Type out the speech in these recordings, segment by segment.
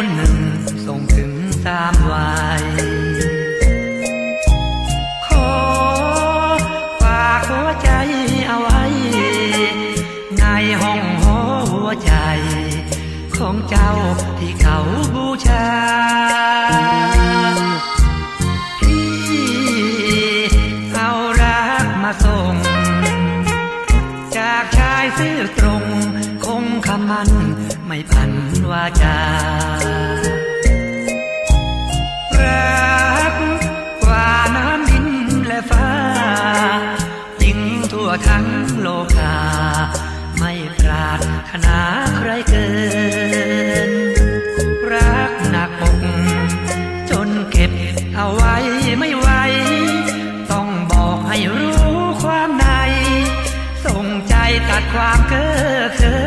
คนหนึ่งส่งถึงสามวัยขอฝากหัวใจเอาไว้ ในห้องหัวใจ ของเจ้าที่เขาบูชา จากชายซื่อตรง คงคำมันไม่พันวาจารักกว่าน้ำดินและฟ้ายิ่งทั่วทั้งโลกา ดความเก้อเขิ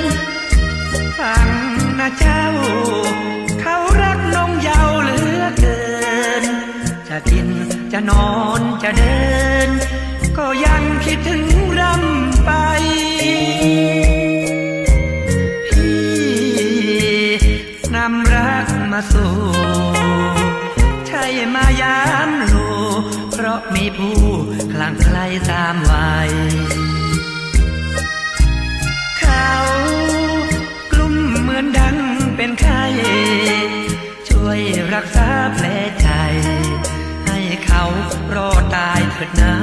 นฟังนะเจ้า เขารักนงเยาวเหลือเกิน จะกินจะนอนจะเดิน ก็ยังคิดถึงรำไปพี่นำรักมาสู่ใช่มายามโลเพราะมีผู้คลั่งไคล้ตามวัยากลุ่มเหมือนดังเป็นไข้ช่วยรักษาแผลใจ ให้เขารอดตายเถิดนา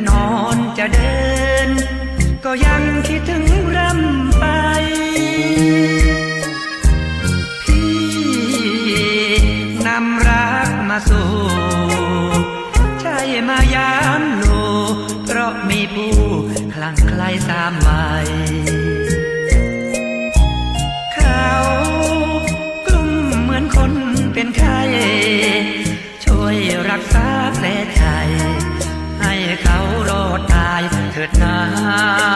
นจะนอนจะเดิน ก็ยังคิดถึงรำไป พี่นำรักมาสู่ใช่มายามโลเพราะมีผู้คลั่งไคล้สามวั ถิดนา